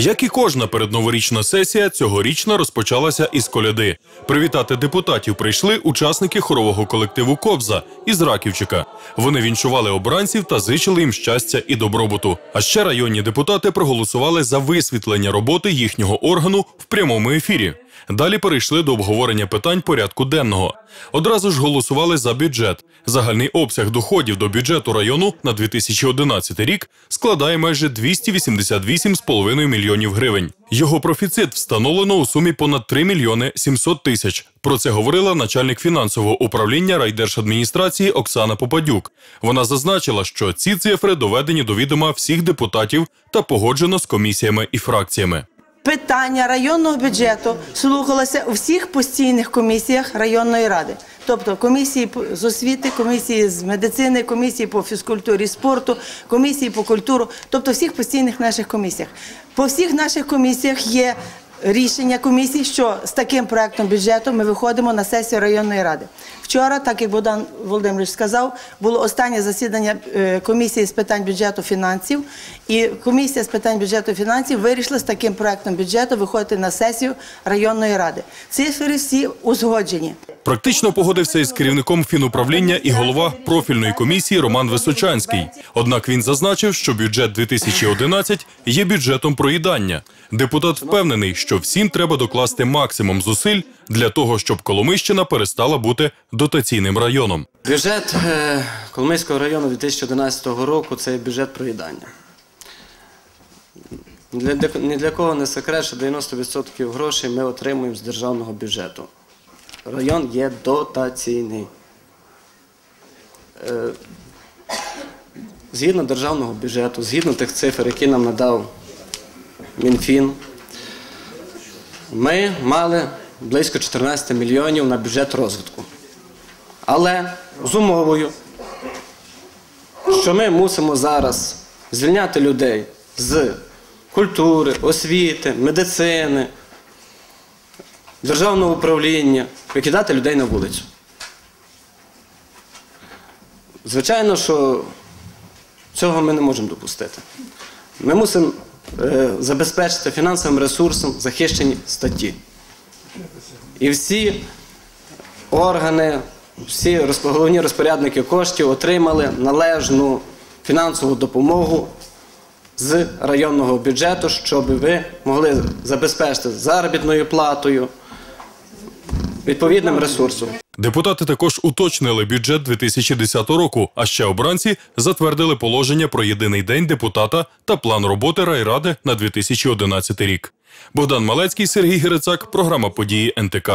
Як і кожна передноворічна сесія, цьогорічна розпочалася із коляди. Привітати депутатів прийшли учасники хорового колективу Кобза із Раківчика. Вони вінчували обранців та зичили їм щастя і добробуту. А ще районні депутати проголосували за висвітлення роботи їхнього органу в прямому ефірі. Далі перейшли до обговорення питань порядку денного. Одразу ж голосували за бюджет. Загальний обсяг доходів до бюджету району на 2011 рік складає майже 288,5 мільйонів гривень. Його профіцит встановлено у сумі понад 3 мільйони 700 тисяч. Про це говорила начальник фінансового управління райдержадміністрації Оксана Попадюк. Вона зазначила, що ці цифри доведені до відома всіх депутатів та погоджено з комісіями і фракціями. Питання районного бюджету слухалося у всіх постійних комісіях районної ради, тобто комісії з освіти, комісії з медицини, комісії по фізкультурі, спорту, комісії по культуру, тобто всіх постійних наших комісіях. По всіх наших комісіях є рішення комісії, що з таким проектом бюджету ми виходимо на сесію районної ради. Вчора, так як Богдан Володимирович сказав, було останнє засідання е, комісії з питань бюджету фінансів, і комісія з питань бюджету фінансів вирішила з таким проектом бюджету виходити на сесію районної ради. Цифри всі узгоджені. Практично погодився із керівником фінуправління і голова профільної комісії Роман Височанський. Однак він зазначив, що бюджет 2011 є бюджетом проїдання. Депутат впевнений, що всім треба докласти максимум зусиль для того, щоб Коломищина перестала бути дотаційним районом. Бюджет е, Коломийського району 2011 року це бюджет проїдання. Ні для кого не секрет, що 90% грошей ми отримуємо з державного бюджету. Район є дотаційний. Е, Згідно державного бюджету, згідно тих цифр, які нам надав Мінфін, ми мали близько 14 мільйонів на бюджет розвитку. Але з умовою, що ми мусимо зараз звільняти людей з культури, освіти, медицини, державного управління, викидати людей на вулицю. Звичайно, що цього ми не можемо допустити. Ми мусимо забезпечити фінансовим ресурсом захищені статті. І всі органи, всі головні розпорядники коштів отримали належну фінансову допомогу з районного бюджету, щоб ви могли забезпечити заробітною платою, відповідним ресурсом. Депутати також уточнили бюджет 2010 року, а ще обранці затвердили положення про єдиний день депутата та план роботи райради на 2011 рік. Богдан Малецький, Сергій Герицак, програма події НТК.